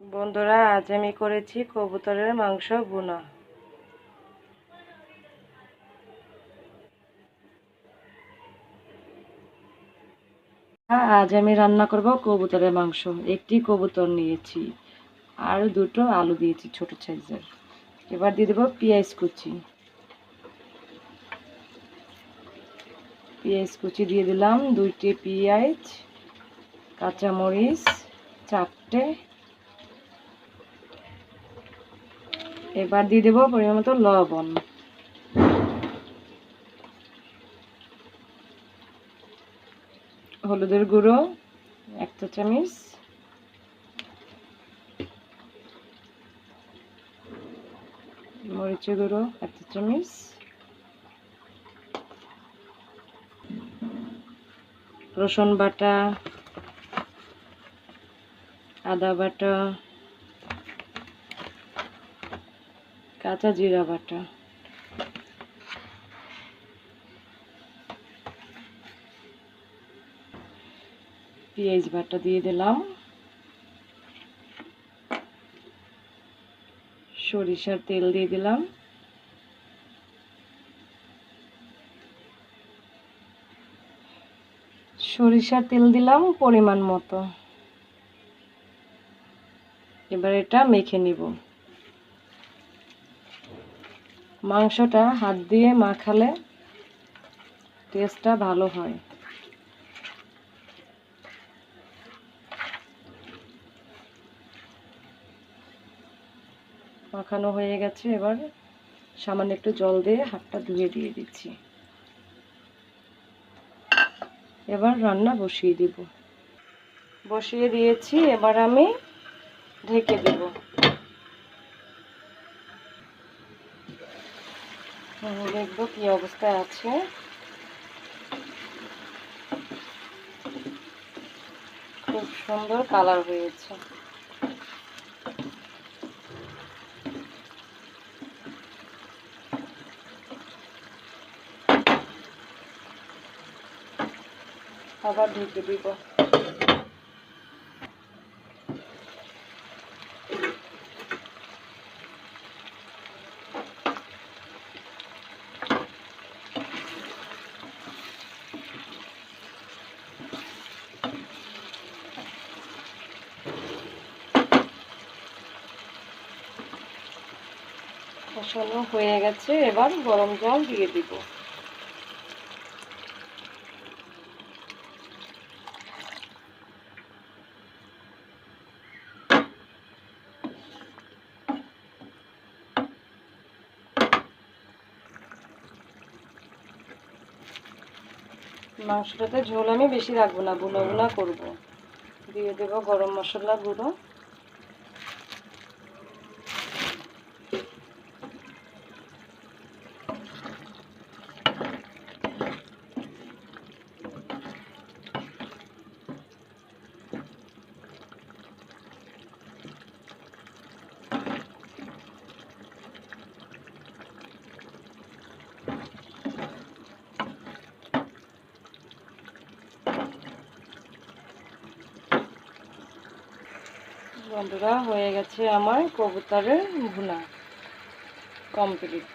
বন্ধুরা, আজ আমি করেছি কবুতরের মাংস বুনা। আজ আমি রান্না করব কবুতরের মাংস। একটি কবুতর নিয়েছি আর দুটো আলু দিয়েছি ছোট সাইজের। এবার দিয়ে দেবো পেঁয়াজ কুচি। পেঁয়াজ কুচি দিয়ে দিলাম দুইটি পেঁয়াজ, কাঁচামরিচ, চারটে এবার দিয়ে দেবো পরিমাণ মতো লবণ। হলুদের গুঁড়ো, এক চা চামচ মরিচের গুঁড়ো, এক চা চামচ রসুন বাটা, আদা বাটা কাঁচা জিরা বাটা। পেঁয়াজ বাটা দিয়ে দিলাম। সরিষার তেল দিয়ে দিলাম। সরিষার তেল দিলাম পরিমাণ মতো। এবার এটা মেখে নিব। মাংসটা হাত দিয়ে মাখালে টেস্টটা ভালো হয়। মাখানো হয়ে গেছে, এবার সামান্য একটু জল দিয়ে হাতটা ধুয়ে দিয়ে দিচ্ছি। এবার রান্না বসিয়ে দিব। বসিয়ে দিয়েছি, এবার আমি ঢেকে দেব। দেখব কি অবস্থায় আছে। খুব সুন্দর কালার হয়েছে। আবার ঢেকে দিব। কষানো হয়ে গেছে, এবার গরম জল দিয়ে দিব। মাংসটাতে ঝোল আমি বেশি রাখব না বুনা বুনা করব। দিয়ে দেবো গরম মশলা গুঁড়ো। বন্ধুরা হয়ে গেছে আমার কবুতরের ভুনা কমপ্লিট